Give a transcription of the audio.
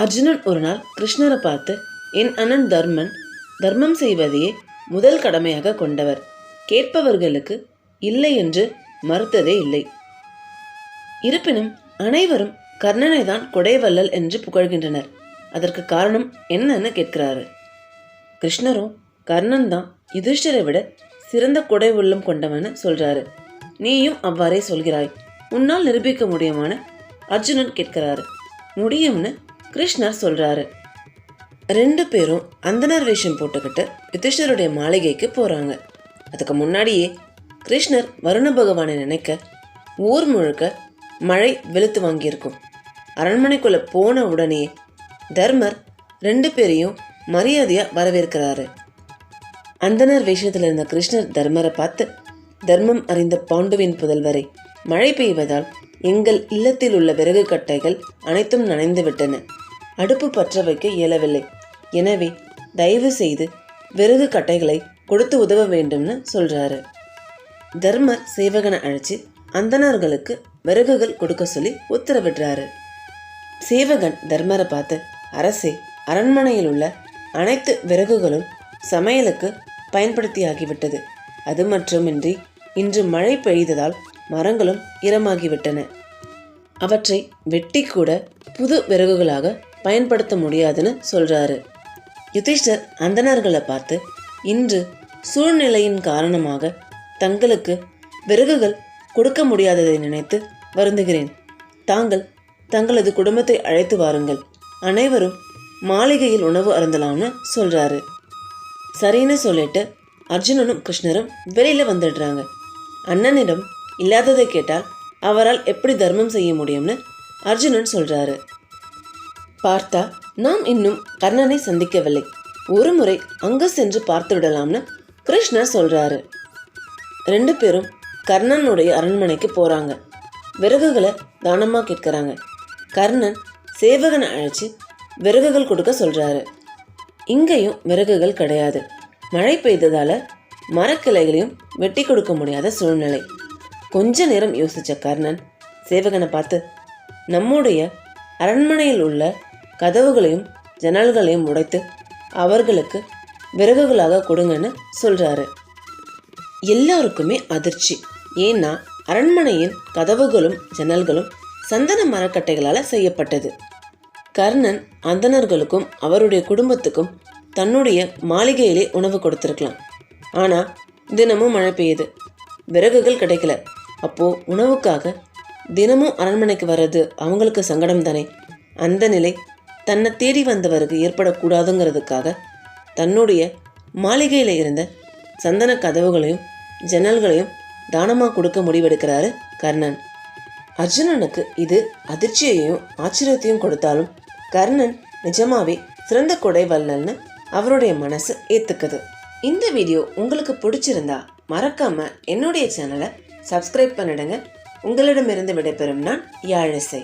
அர்ஜுனன் ஒரு நாள் கிருஷ்ணரை பார்த்து என் அண்ணன் தர்மன் தர்மம் செய்வதையே முதல் கடமையாக கொண்டவர். கேட்பவர்களுக்கு இல்லை என்று மறுத்ததே இல்லை. இருப்பினும் அனைவரும் கர்ணனை தான் கொடைவல்லல் என்று புகழ்கின்றனர். அதற்கு காரணம் என்னன்னு கேட்கிறாரு. கிருஷ்ணரும் கர்ணன் தான் யுதிஷ்டரை விட சிறந்த கொடை உள்ளம் கொண்டவன்னு சொல்றாரு. நீயும் அவ்வாறே சொல்கிறாய். உன்னால் நிரூபிக்க முடியுமான்னு அர்ஜுனன் கேட்கிறாரு. முடியும்னு கிருஷ்ணர் சொல்றாரு. ரெண்டு பேரும் அந்தனர் வேஷம் போட்டுக்கிட்டு யுதிஷ்டருடைய மாளிகைக்கு போறாங்க. அதுக்கு முன்னாடியே கிருஷ்ணர் வருண பகவானை நினைக்க ஊர் முழுக்க மழை வெளுத்து வாங்கியிருக்கும். அரண்மனைக்குள்ள போன உடனே தர்மர் ரெண்டு பேரையும் மரியாதையா வரவேற்கிறாரு. அந்தனர் வேஷத்தில் இருந்த கிருஷ்ணர் தர்மரை பார்த்து தர்மம் அறிந்த பாண்டுவின் புதல்வரை மழை பெய்வதால் எங்கள் இல்லத்தில் உள்ள விறகு கட்டைகள் அனைத்தும் நனைந்து விட்டன. அடுப்பு பற்ற வைக்க இயலவில்லை. எனவே தயவு செய்து விறகு கட்டைகளை கொடுத்து உதவ வேண்டும்னு சொல்றாரு. தர்மர் சேவகனை அழைச்சி அந்தணர்களுக்கு விறகுகள் கொடுக்க சொல்லி உத்தரவிடுறாரு. சேவகன் தர்மரை பார்த்து அரசே அரண்மனையில் உள்ள அனைத்து விறகுகளும் சமையலுக்கு பயன்படுத்தியாகிவிட்டது. அது மட்டுமின்றி இன்று மழை பெய்ததால் மரங்களும் ஈரமாகிவிட்டன. அவற்றை வெட்டி கூட புது விறகுகளாக பயன்படுத்த முடியாதுன்னு சொல்கிறாரு யுதிஷ்டர் அந்தணர்களை பார்த்து இன்று சூழ்நிலையின் காரணமாக தங்களுக்கு விறகுகள் கொடுக்க முடியாததை நினைத்து வருந்துகிறேன். தாங்கள் தங்களது குடும்பத்தை அழைத்து வாருங்கள். அனைவரும் மாளிகையில் உணவு அருந்தலாம்னு சொல்கிறாரு சரின்னு சொல்லிட்டு அர்ஜுனனும் கிருஷ்ணரும் வெளியில் வந்துடுறாங்க. அண்ணனிடம் இல்லாததை கேட்டால் அவரால் எப்படி தர்மம் செய்ய முடியும்னு அர்ஜுனன் சொல்கிறாரு பார்த்தா நாம் இன்னும் கர்ணனை சந்திக்கவில்லை. ஒரு முறை அங்கு சென்று பார்த்து விடலாம்னு கிருஷ்ணர் சொல்றாரு. ரெண்டு பேரும் கர்ணனுடைய அரண்மனைக்கு போறாங்க. விறகுகளை தானமா கேட்குறாங்க. கர்ணன் சேவகனை அழைச்சி விறகுகள் கொடுக்க சொல்றாரு. இங்கேயும் விறகுகள் கிடையாது. மழை பெய்ததால மரக்கிளைகளையும் வெட்டி கொடுக்க முடியாத சூழ்நிலை. கொஞ்ச நேரம் யோசிச்ச கர்ணன் சேவகனை பார்த்து நம்முடைய அரண்மனையில் உள்ள கதவுகளையும் ஜன்னல்களையும் உடைத்து அவர்களுக்கு விறகுகளாக கொடுங்கன்னு சொல்றாரு. எல்லாருக்குமே அதிர்ச்சி. ஏன்னா அரண்மனையின் கதவுகளும் ஜன்னல்களும் சந்தன மரக்கட்டைகளால் செய்யப்பட்டது. கர்ணன் அந்தணர்களுக்கும் அவருடைய குடும்பத்துக்கும் தன்னுடைய மாளிகையிலே உணவு கொடுத்திருக்கலாம். ஆனால் தினமும் மழை பெய்யுது. விறகுகள் கிடைக்கல. அப்போ உணவுக்காக தினமும் அரண்மனைக்கு வர்றது அவங்களுக்கு சங்கடம் தானே அந்த நிலை தன்னை தேடி வந்தவருக்கு ஏற்படக்கூடாதுங்கிறதுக்காக தன்னுடைய மாளிகையில் இருந்த சந்தன கதவுகளையும் ஜன்னல்களையும் தானமாக கொடுக்க முடிவெடுக்கிறாரு கர்ணன். அர்ஜுனனுக்கு இது அதிர்ச்சியையும் ஆச்சரியத்தையும் கொடுத்தாலும் கர்ணன் நிஜமாவே சிறந்த கொடை வல்லல்னு அவருடைய மனசு ஏற்றுக்குது இந்த வீடியோ உங்களுக்கு பிடிச்சிருந்தா மறக்காம என்னுடைய சேனலை சப்ஸ்கிரைப் பண்ணிடுங்க. உங்களிடமிருந்து விடைபெறும் நான் யாழிசை.